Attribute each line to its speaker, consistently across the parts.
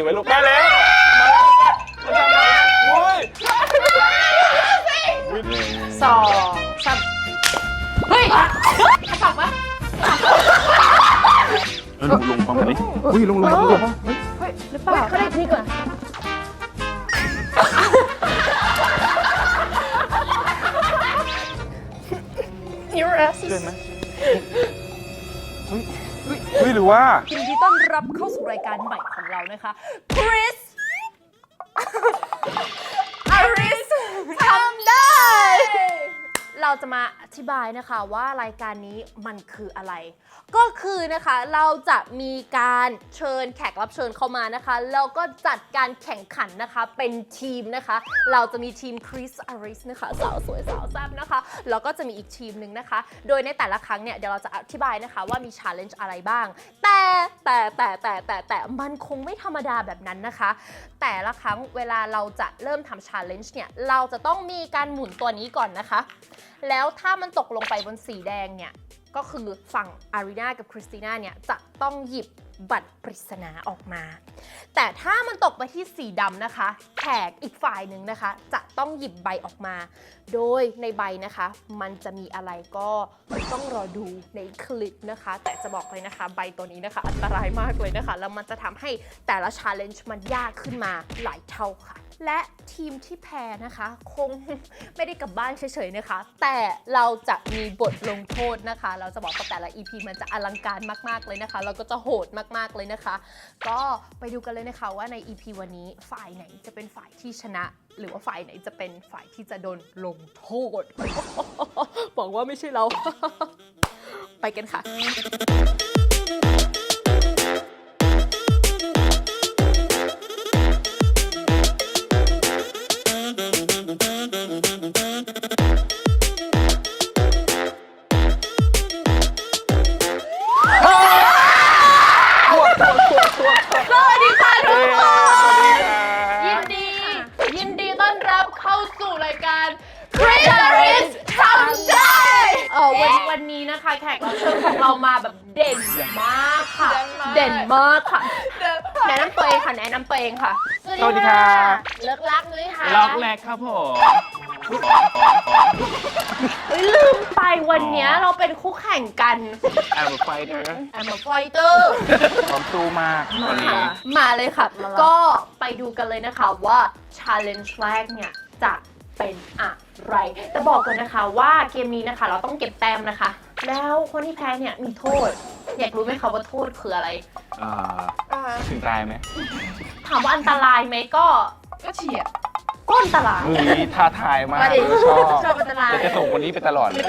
Speaker 1: ติไว้ลูกได้แล้วมาแล้วมาแล้วโอ้ยวิ่งหนึ่ง
Speaker 2: สองสามเฮ้ยฝักปะ
Speaker 1: เออลงลงความนี้อุ้ยลงลงลงลง
Speaker 2: เฮ้ยหรือเปล่าเขาได้นี่ก่อน Your ass
Speaker 1: เดินไหมเฮ้ยเฮ้ยเฮ้ยหรือว่า
Speaker 2: ยินดีต้อนรับเข้าสู่รายการใหม่ นะคะคริสอาริสทำได้ เราจะมาอธิบายนะคะว่ารายการนี้มันคืออะไร ก็คือนะคะเราจะมีการเชิญแขกรับเชิญเข้ามานะคะแล้วก็จัดการแข่งขันนะคะเป็นทีมนะคะ เราจะมีทีมคริสอาริสนะคะสาวสวยสาวแซ่บนะคะแล้วก็จะมีอีกทีมหนึ่งนะคะ โดยในแต่ละครั้งเนี่ยเดี๋ยวเราจะอธิบายนะคะว่ามีชาเลนจ์อะไรบ้าง แต่แต่แต่แต่แต่แต่มันคงไม่ธรรมดาแบบนั้นนะคะ แต่ละครั้งเวลาเราจะเริ่มทำชาเลนจ์เนี่ยเราจะต้องมีการหมุนตัวนี้ก่อนนะคะ แล้วถ้ามันตกลงไปบนสีแดงเนี่ย ก็คือฝั่งอารีนากับคริสติน่าเนี่ย จะต้องหยิบบัตรปริศนาออกมา แต่ถ้ามันตกไปที่สีดำนะคะแขกอีกฝ่ายหนึ่งนะคะ จะต้องหยิบใบออกมา โดยในใบนะคะ มันจะมีอะไรก็ต้องรอดูในคลิปนะคะ แต่จะบอกเลยนะคะ ใบตัวนี้นะคะ อันตรายมากเลยนะคะ แล้วมันจะทำให้แต่ละชาเลนจ์มันยากขึ้นมาหลายเท่าค่ะและทีมที่แพ้นะคะ คงไม่ได้กลับบ้านเฉยๆนะคะ แต่เราจะมีบทลงโทษนะคะ เราจะบอกว่าแต่ละ EP มันจะอลังการมากๆเลยนะคะแล้วก็จะโหดมากๆเลยนะคะ ก็ไปดูกันเลยนะคะว่าใน EP วันนี้ฝ่ายไหนจะเป็นฝ่ายที่ชนะ หรือว่าฝ่ายไหนจะเป็นฝ่ายที่จะโดนลงโทษบอกว่าไม่ใช่เรา ไปกันค่ะ ขกรับเชิญของเรามาแบบเด่นมากค่ะ เด่นมากค่ะแนะนำตัวเองค่ะแนะนำตัวเองค่ะ
Speaker 1: สวัสดีค่ะ
Speaker 2: เลิกลักด้วยค่ะ
Speaker 1: ล็อกแรกครับผม
Speaker 2: เฮ้ยลืมไปวันเนี้ยเราเป็นคู่แข่งกัน
Speaker 1: แอมไฟเดอร์
Speaker 2: I'm a fighter
Speaker 1: พร้อมสู้มากวันนี้
Speaker 2: มาเลยค่ะ ก็ไปดูกันเลยนะคะว่า challenge แรกเนี่ยจะเป็นอะไร แต่บอกก่อนนะคะว่าเกมนี้นะคะ เราต้องเก็บแต้มนะคะ แล้วคนที่แพ้เนี่ยมีโทษ อยากรู้ไหมคะว่าโทษคืออะไร
Speaker 1: อ่าถึงตายไหม
Speaker 2: ถามว่าอันตรายไหมก็
Speaker 3: ก็เฉียด
Speaker 2: ก็อันตราย
Speaker 1: มือนี้ท้าทายมาก
Speaker 3: มาดิ
Speaker 1: ชอบ
Speaker 3: ชอบอันตราย
Speaker 1: เดี๋ยวจะส่งวันนี้ไปตลอดเลย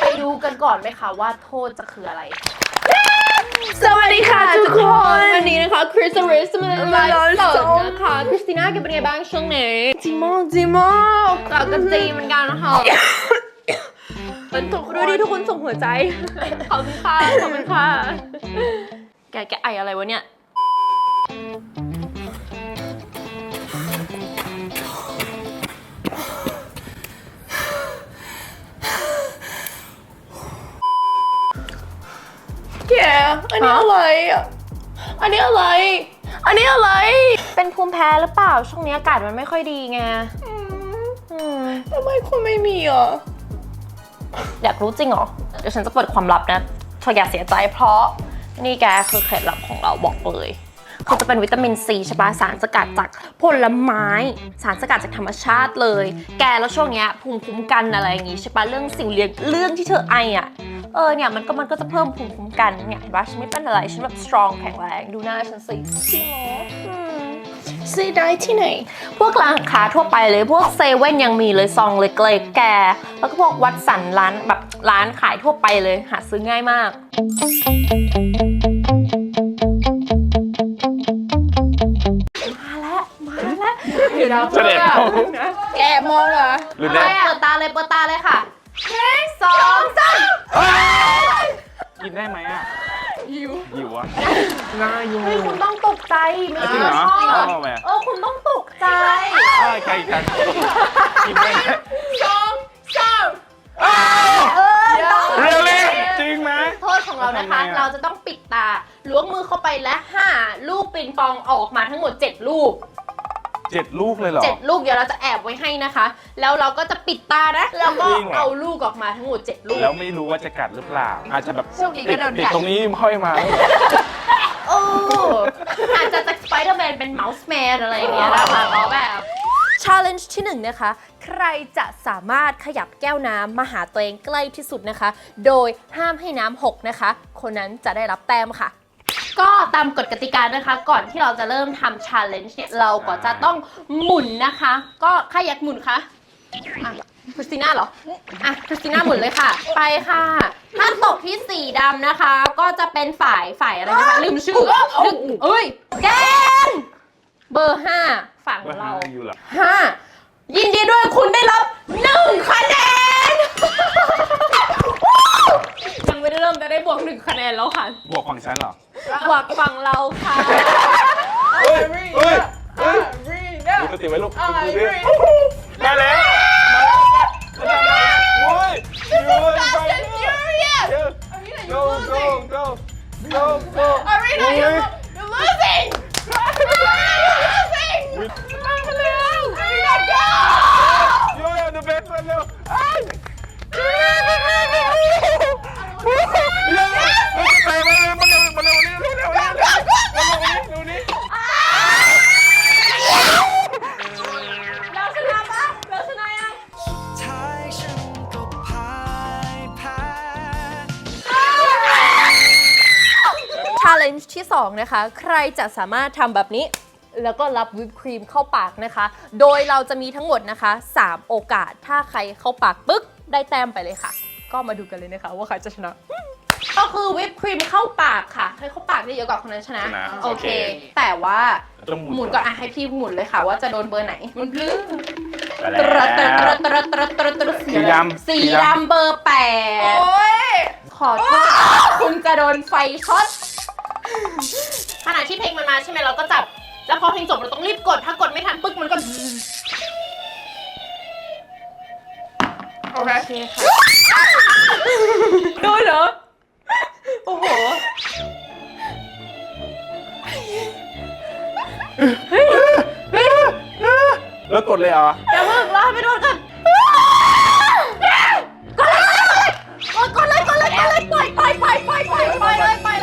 Speaker 2: ไปดูกันก่อนไหมคะว่าโทษจะคืออะไร
Speaker 3: สวัสดีค่ะทุกคน
Speaker 2: วันนี้นะคะคริสเรสมาไลฟ์สดนะคะคริสติน่าแกเป็นไงบ้างช่วงนี้
Speaker 3: จิมอกจิมอก
Speaker 2: กับกันจีเหมือนกันนะคะ เป็นทุกค
Speaker 3: ดู
Speaker 2: น
Speaker 3: ดิทุกคนส่งหัวใจ
Speaker 2: ขอบคุณค่ะขอบคุณค่ะ แกแกไออะไรวะเนี่ย
Speaker 3: แกอันนี้อะไรอะ อันนี้อะไร อันนี้อะไร
Speaker 2: เป็นภูมิแพ้หรือเปล่า ช่วงนี้อากาศมันไม่ค่อยดีไงอืม
Speaker 3: ทำไมคุณไม่มีอะ
Speaker 2: อยากรู้จริงเหรอ เดี๋ยวฉันจะเปิดความลับนะเธออย่าเสียใจเพราะนี่แกคือเคล็ดลับของเราบอกเลยคือจะเป็นวิตามินซีใช่ปะสารสกัดจากผลไม้ สารสกัดจากธรรมชาติเลย แกแล้วช่วงเนี้ยภูมิคุ้มกันอะไรอย่างงี้ใช่ปะเรื่องสิ่งเลี้ยงเรื่องที่เธอไออะเออเนี่ยมันก็มันก็จะเพิ่มภูมิคุ้มกันเนี่ยเห็นปะฉันไม่เป็นอะไรฉันแบบ strong แข็งแรงดูหน้าฉันสิ
Speaker 3: จริงเหรอ ซื้อได้ที่ไหน
Speaker 2: พวกร้านค้าทั่วไปเลยพวกเซเว่นยังมีเลยซองเล็กๆแก แล้วก็พวกวัดสันร้านแบบร้านขายทั่วไปเลยหาซื้อง่ายมากมาแล้วมาแล้วเดี๋ยวเรา
Speaker 1: เสด็จพ่อ
Speaker 3: แกมองเหรอ
Speaker 1: หรือ
Speaker 2: เปิ
Speaker 1: ได้
Speaker 2: ดตาเลยเปิดตาเลยค่ะสองสาม
Speaker 1: กินได้ไหมอะ
Speaker 3: หิว
Speaker 1: หิวอะน่าอยู่
Speaker 2: เฮ้ยคุณต้องตกใจไม่
Speaker 1: จริงเหรอ
Speaker 2: ชอบ
Speaker 1: เอาไหม
Speaker 2: เออคุณต้องตกใจ
Speaker 1: อ้าวใครกันกินได้ไหม
Speaker 3: สองสาม
Speaker 1: อ้าว
Speaker 2: เออต้อง
Speaker 1: เรียลลี่จริงไหม
Speaker 2: โทษของเราเรานะคะ
Speaker 1: ทำไมอะ
Speaker 2: เราจะต้องปิดตาล้วงมือเข้าไปและหาลูกปิงปองออกมาทั้งหมด 7 ลูก
Speaker 1: เจ็ดลูกเลยเหรอ
Speaker 2: 7ลูกเดี๋ยวเราจะแอบไว้ให้นะคะ แล้วเราก็จะปิดตานะแล้วก็
Speaker 1: จริงเหรอ
Speaker 2: เอาลูกออกมาทั้งหมด7ลูก
Speaker 1: แล้วไม่รู้ว่าจะกัดหรือเปล่า อาจจะแบบ
Speaker 3: โชคดีก็โดนกัด
Speaker 1: ติดตรงนี้ห้อยมา
Speaker 2: โอ้อาจจะจากสไปเดอร์แมนเป็นเมาส์แมนอะไรอย่างเงี้ยนะคะเพราะแบบ Challenge ที่1นะคะ ใครจะสามารถขยับแก้วน้ำมาหาตัวเองใกล้ที่สุดนะคะ โดยห้ามให้น้ำหกนะคะ คนนั้นจะได้รับแต้มค่ะ ก็ตามกฎกติกานะคะ ก่อนที่เราจะเริ่มทำ challenge เนี่ยเราก็จะต้องหมุนนะคะ ก็ใครอยากหมุนคะอะคริสติน่าเหรอ อะคริสติน่าหมุนเลยค่ะ ไปค่ะ ถ้าตกที่สีดำนะคะ ก็จะเป็นฝ่ายฝ่ายอะไรนะคะ ลืมชื่อนึกเอ้ยแดนเบอร์ห้าฝั่ง
Speaker 1: ว่า
Speaker 2: เรา
Speaker 1: อยู่เหรอ
Speaker 2: ห้ายินดีด้วยคุณได้รับหนึ่งคะแนน ยังไม่ได้เริ่มจะได้บวกหนึ่งคะแนนแล้วค่ะ
Speaker 1: บวกฝั่งฉันเหรอ
Speaker 2: บวกฝั่งเราค่ะ
Speaker 1: เฮ้ยเฮ้ยเฮ้ย
Speaker 3: Arena
Speaker 1: ดูสติไว้ลูก
Speaker 3: Arena
Speaker 1: ดูดิได้แล้วโอ้ยอยู่ไป
Speaker 3: Furious
Speaker 1: Go,
Speaker 3: Arena
Speaker 1: go,
Speaker 3: you're losing
Speaker 1: go, go, go.
Speaker 3: Arena
Speaker 1: โอ้
Speaker 2: ที่ 2 นะคะ ใครจะสามารถทำแบบนี้ แล้วก็รับวิปครีมเข้าปากนะคะ โดยเราจะมีทั้งหมดนะคะ 3 โอกาสถ้าใครเข้าปากปึ๊กได้แต้มไปเลยค่ะ ก็มาดูกันเลยนะคะว่าใครจะชนะก็คือวิปครีมเข้าปากค่ะใครเข้าปากได้เยอะกว่าคนนั้นชนะ
Speaker 1: ชนะ
Speaker 2: โอ
Speaker 1: โอ
Speaker 2: เค
Speaker 1: เค
Speaker 2: แต่ว่า
Speaker 1: ต้องห
Speaker 2: ห
Speaker 1: มุ
Speaker 2: มุ
Speaker 1: น
Speaker 2: นก่อนอะให้พี่หมุนเลยค่ะ ว่าจะโดนเบอร์ไหน
Speaker 3: มันพลื้น
Speaker 1: ไป
Speaker 2: ตร
Speaker 1: แล้
Speaker 2: ดตรดตร
Speaker 1: ว
Speaker 2: ดตรดตรดตรดตรด
Speaker 1: สีดำ
Speaker 2: สี
Speaker 1: สีดำ
Speaker 2: ดำเบอร์แปด
Speaker 3: โอ้ย
Speaker 2: ขอโทษคุณจะโดนไฟช็อต ขณะที่เพลงมันมาใช่ไหมเราก็จับ แล้วพอเพลงจบเราต้องรีบกด ถ้ากดไม่ทันปึ๊กมันก็
Speaker 3: โอเค
Speaker 2: โอเคค่ะโดนเหรอ โอ้โห
Speaker 1: แล้วกดเลยเหรอ
Speaker 2: อย่าเพิ่งรอให้ไปโดนกันกดเลยกดเลยกดเลยกดเลยปล่อยปล่อยปล่อยปล่อยปล่อยปล่อยเลยปล่อยเลยปล่อย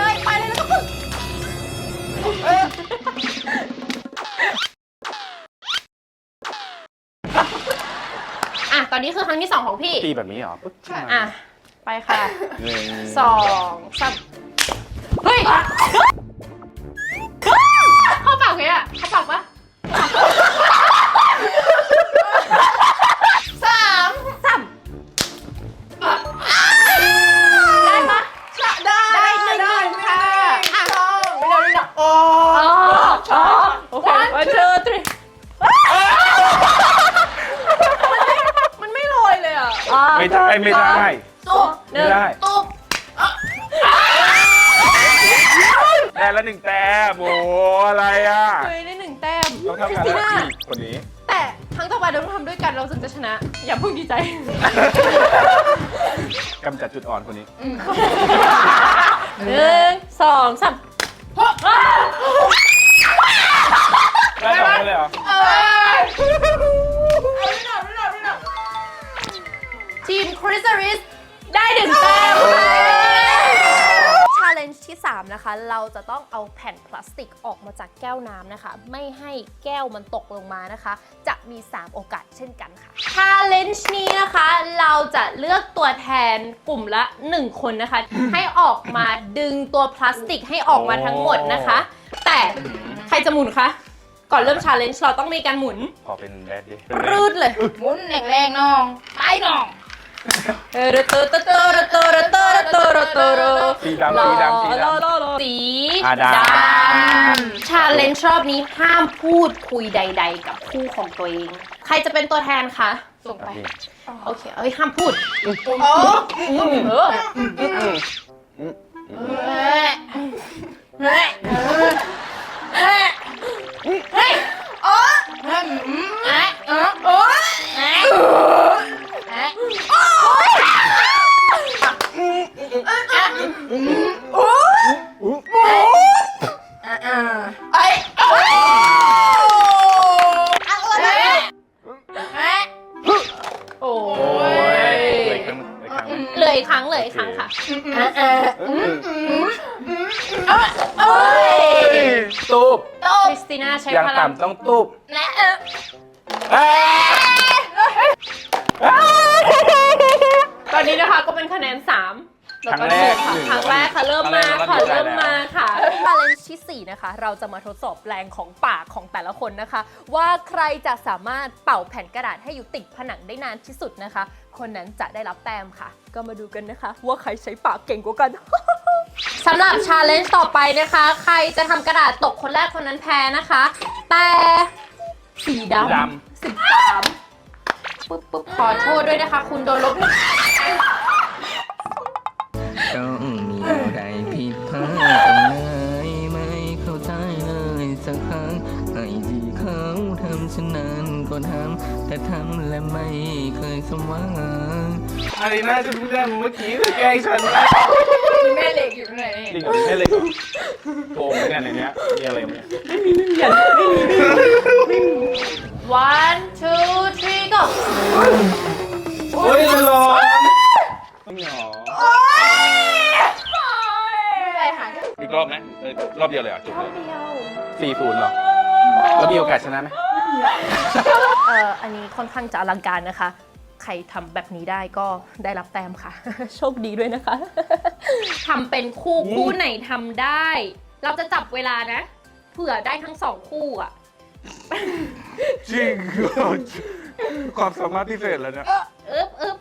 Speaker 2: รั้งที่สองของพี่
Speaker 1: ตีแบบนี้เหรอปึ๊บ
Speaker 2: อะ ไปค่ะ
Speaker 1: หนึ่ง
Speaker 2: สองสามเฮ้ย มต้
Speaker 1: อ
Speaker 2: ง
Speaker 1: ทำงาน
Speaker 2: พี่
Speaker 1: แล้ว
Speaker 2: น่า
Speaker 1: อีกคนนี้
Speaker 2: แต่ครั้งต่อไปเราต้องทำด้วยกันเราถึงจะชนะ อย่าเพิ่งดีใจ
Speaker 1: กำจัดจุดอ่อนคนนี้
Speaker 2: หนึ่งสองสาม
Speaker 1: ได้สองคนเลยเหรอ
Speaker 3: เอ้ยไม่ได้ไม่ได้ไม่ได้
Speaker 2: ทีมคริสริสได้หนึ่งแต้ม challenge ที่ 3 นะคะ เราจะต้องเอาแผ่นพลาสติกออกมาจากแก้วน้ำนะคะ ไม่ให้แก้วมันตกลงมานะคะ จะมี 3 โอกาสเช่นกันค่ะ challenge นี้นะคะ เราจะเลือกตัวแทนกลุ่มละ 1 คนนะคะ ให้ออกมาดึงตัวพลาสติกให้ออกมาทั้งหมดนะคะ แต่ใครจะหมุนคะ ก่อนเริ่ม challenge เราต้องมีการหมุน
Speaker 1: ขอเป็นแบดดิ
Speaker 2: รูดเลย
Speaker 3: หมุนแรงๆน้อง ไปน้อง
Speaker 1: สีดำสีดำสีดำ
Speaker 2: สี
Speaker 1: ดำ
Speaker 2: ชาเลนจ์รอบนี้ห้ามพูดคุยใด ๆ กับคู่ของตัวเอง ใครจะเป็นตัวแทนคะ ส่งไป โอเค เอ้ย ห้ามพูด
Speaker 3: อื
Speaker 2: เออ
Speaker 3: เฮ้ยโอ้เฮ้ยโอ้เฮ้ยโอ้ เลยอีกครั้งเลยอีกครั้งค่ะตูบตบ
Speaker 2: คริสติน่าใช้
Speaker 1: อย่าง
Speaker 2: พลัง
Speaker 1: ต่ำต้องตูบ
Speaker 2: แอ้ตอนนี้นะคะก็เป็นคะแนนสามครั้งแรกครั้งแรกค่ะเริ่มมาค่ะเริ่มมาค่ะบาเลนจ์ที่ 4 นะคะ เราจะมาทดสอบแรงของปากของแต่ละคนนะคะ ว่าใครจะสามารถเป่าแผ่นกระดาษให้อยู่ติดผนังได้นานที่สุดนะคะ คนนั้นจะได้รับแต้มค่ะ ก็มาดูกันนะคะ ว่าใครใช้ปากเก่งกว่ากัน สำหรับชาเลนจ์ต่อไปนะคะ ใครจะทำกระดาษตกคนแรกคนนั้นแพ้นะคะ แต่สีด
Speaker 1: ดำ
Speaker 2: สิบสามปึ๊บปึ๊บขอโทษด้วยนะคะ คุณโดนลบหนึ่ง
Speaker 4: ต้อง แต่ทำและไม่เคยสมหวังำ
Speaker 1: อะไรน่าจะพูดได้เมื่อกี้คือแกล้งฉันนะ
Speaker 3: แม่เหล็กอยู่ไหน
Speaker 1: จริงเหรอไม่เลยโกงเหมือนกันในเนี้ยมีอะไรมั้ย
Speaker 2: one two three go
Speaker 1: โอ้ยมันร้อนไม่หรอ
Speaker 3: อะไรหาย
Speaker 1: อีกรอบไหมเออรอบเดียวเลยเหรอะจบเลยสี่ศูนย์เหรอแล้วมีโอกาสชนะไหม
Speaker 2: เอ่ออันนี้ค่อนข้างจะอลังการนะคะ ใครทำแบบนี้ได้ก็ได้รับแต้มค่ะ โชคดีด้วยนะคะ ทำเป็นคู่คู่ไหนทำได้ เราจะจับเวลานะ เผื่อได้ทั้งสองคู่อะ
Speaker 1: จริง ความสามารถพิเศษแล้วเนี่ย
Speaker 2: อึ๊บอึ๊บ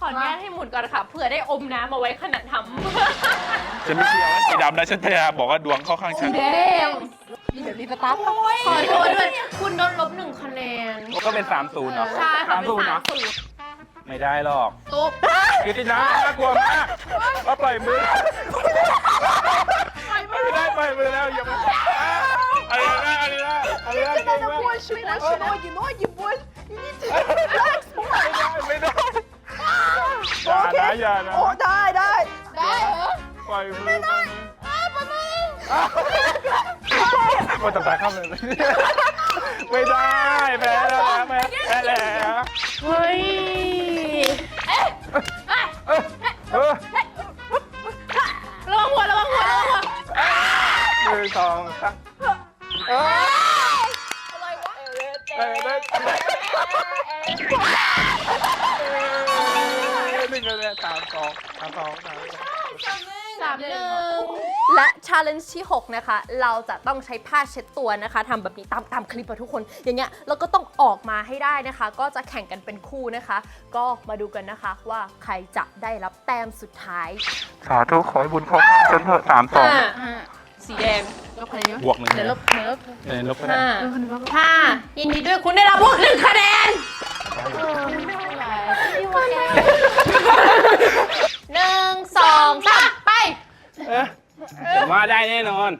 Speaker 2: ขออนุญาตให้หมุนก่อนค่ะ เผื่อได้อมน้ำเอาไว้ขณะทำ
Speaker 1: ฉันไม่เชื่อว่าสีดำนะฉันพยายามบอกว่าดวงเข้าข้างฉัน
Speaker 2: แดง เดี๋ยวรีบสตาร์ทขอโทษด้วย คุณโดนลบหนึ่งคะแนน
Speaker 1: ก็เป็นสามศูนย์เหรอ
Speaker 2: ใช่ค่ะเป็น
Speaker 1: ศูนย์เหร
Speaker 2: สา
Speaker 1: อ
Speaker 2: มศูนย์
Speaker 1: ไม่ได้หรอก
Speaker 2: ตุ๊บ
Speaker 1: กิตินาน่ากลัวมากว่าปล่อยมือไม่ได้ปล่อยมือแล้วอย่ามาอะไรนะอะไรนะอะไรนะเก่งมาก
Speaker 3: ช่วยนะช่วยนะยินว่ายินบุญยินดี
Speaker 1: ไม่ได้ไม่ได้อย่านะอย่านะ
Speaker 3: โอ้ได้ได้ได้เหรอ
Speaker 1: ปล่อยมือไม่ได้ปล่อยมือ ไม่ต้องตายเข้าเลยไม่ได้แพ้แล้วนะแพ้แพ้แล้ว
Speaker 2: เฮ้ย
Speaker 1: เออ
Speaker 2: ระวังหัวระวังหัวระวังหัว
Speaker 1: หนึ่งสองสามเออ
Speaker 3: อะไรวะ
Speaker 1: เออได้หนึ่งคะแนนสามสองสามสองสามสอง
Speaker 2: สามหนึ่งและชาเลนจ์ที่ 6 นะคะ เราจะต้องใช้ผ้าเช็ดตัวนะคะทำแบบนี้ตามตามคลิปอะทุกคน อย่างเงี้ยเราก็ต้องออกมาให้ได้นะคะ ก็จะแข่งกันเป็นคู่นะคะ ก็มาดูกันนะคะว่าใครจะได้รับแต้มสุดท้าย
Speaker 1: สาธุขอให้บุญเข้าข้างฉันเถอะสามสอง
Speaker 2: ห้าสีแดง
Speaker 3: ลบคะแนน
Speaker 1: บวกหนึ่ง
Speaker 3: เดี๋ยวลบเดี๋ยวลบ
Speaker 1: เออลบคะแนน
Speaker 2: ห้าห้ายินดีด้วยคุณได้รับบวกหนึ่งคะแนนหนึ่งสองสามไป
Speaker 1: เออ ผมว่าได้แน่นอน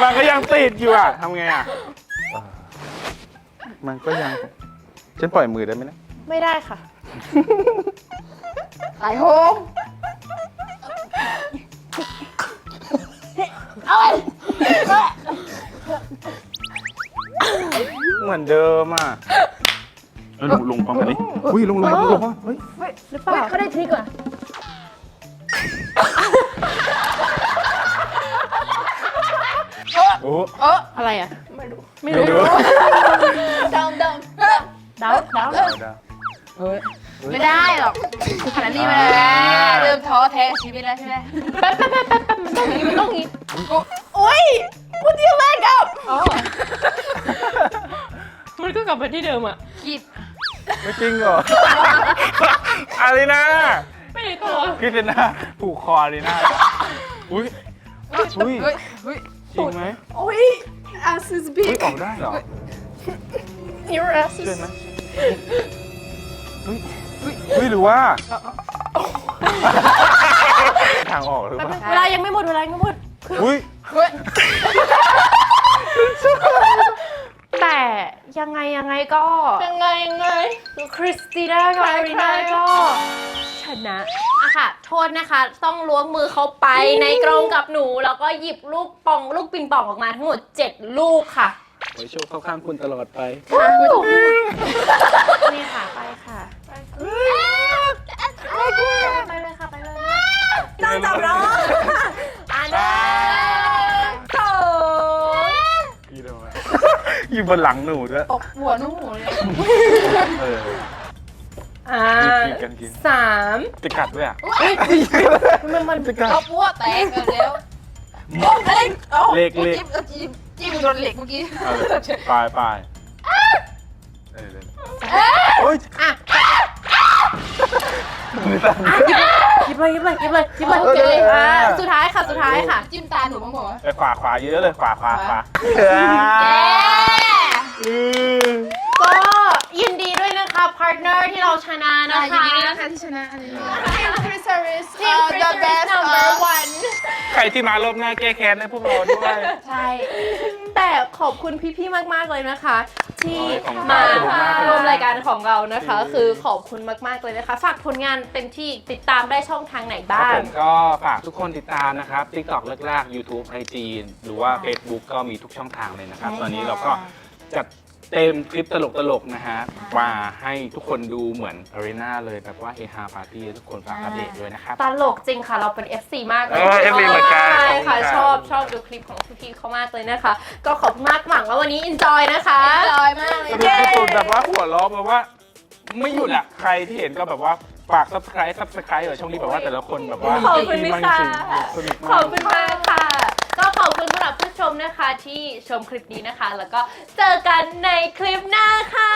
Speaker 1: มันก็ยังติดอยู่อะทำไงอะ มันก็ยัง ฉันปล่อยมือได้ไหมนะ
Speaker 2: ไม่ได้ค่ะ
Speaker 3: สายโฮม
Speaker 1: เหมือนเดิมอะ เออลงลงพร้อมกันดิอุ้ยลงลงลงลงเฮ้ย
Speaker 2: หรือเปล่า เขาได้ทริกอะ
Speaker 1: โอ้
Speaker 3: เออ
Speaker 2: อะไรอะ ไม่รู้
Speaker 1: ไม่รู้
Speaker 3: ดำดำ
Speaker 2: เดาเดา
Speaker 3: ไม่ได้หรอกขนาดนี้มาแล้วเริ่มท้อแท้ชีวิตแล้วใช่ไหม
Speaker 2: แป๊บแป๊บแป๊บแป๊บแป๊บมันต้องอย่างนี้มันต้องอย่างนี้
Speaker 3: โอ้ยพูดเดียวแม่กับ
Speaker 2: มันก็กลับมาที่เดิมอะ
Speaker 3: กิด
Speaker 1: ไม่จริงเหรออะไรนะ
Speaker 2: ไม่ได้ตัว
Speaker 1: คิดเลยนะผูกคอเลยนะอุ้ย อุ้ย
Speaker 3: เฮ้ยเฮ้ย
Speaker 1: จริงไหม
Speaker 3: โอ้ย ass is
Speaker 1: อุ้ย
Speaker 3: big
Speaker 1: ออกได้เหรอ
Speaker 2: your ass
Speaker 1: เชื่อไหมเฮ้ยเฮ้ยหรือว่า ทางออกหรือเปล่า
Speaker 2: เวลายังไม่หมดเวลายังไม่หมด
Speaker 1: อุ้ย
Speaker 3: เฮ้ย
Speaker 2: แต่ยังไงยังไงก็
Speaker 3: ยังไงยังไง
Speaker 2: คริสติน่ากับอารีน่าก็ชนะอะค่ะ โทษนะคะ ต้องล้วงมือเขาไปในกรงกับหนู แล้วก็หยิบลูกปองลูกปิงปองออกมาทั้งหมด 7 ลูกค่ะ
Speaker 1: ขอให้โชคเข้าข้างคุณตลอดไป
Speaker 2: นี่ค่ะไปค่ะ
Speaker 3: ไปเลย
Speaker 2: ค่ะ ไปเลย
Speaker 1: ตั้งจับเนาะ นหลังหนูด้วย
Speaker 3: ตบหัวนุ่งหูเลย
Speaker 1: เออ
Speaker 2: อ่า
Speaker 1: กินกันกิน
Speaker 2: สาม
Speaker 1: จะกัดด้วยอะ
Speaker 2: มันมัน
Speaker 1: จะกัด
Speaker 3: เอาปัวแตกกันแล้วโอ้เล็กเอา
Speaker 1: เล็กเล็ก
Speaker 3: จิ้มจิ้มจิ้มโดนเหล็กเมื่อกี้
Speaker 1: เออไปไปเออเออโอ๊ย
Speaker 2: อะ
Speaker 1: มือสั่น
Speaker 2: หยิบเลยหยิบเลยหยิบเลยหยิบเลย
Speaker 1: โอเค
Speaker 2: อะสุดท้ายค่ะ สุดท้ายค่ะ
Speaker 3: จิ้มตาหนูบ้างเหรอ
Speaker 1: ไปขวาขวาเยอะเลยขวาขวาขวาเออ
Speaker 2: ก็ยินดีด้วยนะคะพาร์ทเนอร์ที่เราชนะนะ
Speaker 3: ยิน
Speaker 2: คะ
Speaker 3: ดีนะคะที่ชนะอันนี้ทีมคริสซาริส
Speaker 2: ทีม
Speaker 3: the best
Speaker 2: number
Speaker 3: of
Speaker 2: one
Speaker 1: ใครที่มารอบหน้าแก้แค้นให้พวกเราด้วย
Speaker 2: ใช่ แต่ขอบคุณพี่ๆ มากๆ เลยนะคะ ที่
Speaker 1: ขอบคุณ
Speaker 2: มา
Speaker 1: ขอบคุณมากเลย
Speaker 2: ร่วมรายการของเรานะคะ
Speaker 1: อืม
Speaker 2: คือขอบคุณมากๆ เลยนะคะ ฝากผลงานเป็นที่ติดตามได้ช่องทางไหน
Speaker 1: ครับ
Speaker 2: บ้าง
Speaker 1: ผมก็ฝากทุกคนติดตามนะครับ TikTok แรกๆ YouTube IG หรือว่า Facebook ก็มีทุกช่องทางเลยนะครับ ตอนนี้เราก็ จัดเต็มคลิปตลกๆนะฮะมาให้ทุกคนดูเหมือนอารีนาเลยแบบว่าเฮฮาปาร์ตี้ทุกคนฝากอัปเดตด้วยนะครับ
Speaker 2: ตลกจริงค่ะ เราเป็น FC มากเลย
Speaker 1: เออ FC เหมือนกัน
Speaker 2: ใช่ค่ะ
Speaker 1: ขอบคุณครับ
Speaker 2: ชอบชอบดูคลิปของพี่ๆเขามากเลยนะคะ ก็ขอบคุณมากหวังว่าวันนี้ enjoy นะคะ
Speaker 3: ลอยมากเลย
Speaker 1: สนุกที่สุดแบบว่าหัวล้อแบบว่า ไม่หยุดอะ ใครที่เห็นก็แบบว่าฝาก subscribe subscribe เหรอช่องนี้แบบว่าแต่ละคนแบบว่า
Speaker 2: ขอบคุณ
Speaker 1: ดี
Speaker 2: นะ
Speaker 1: มาก
Speaker 2: คะ
Speaker 1: จริงๆสนุก
Speaker 2: ขอ
Speaker 1: มา
Speaker 2: บ
Speaker 1: ก
Speaker 2: คุณมากค่ะก็ ขอบคุณสำหรับผู้ชมนะคะที่ชมคลิปนี้นะคะ แล้วก็เจอกันในคลิปหน้าค่ะ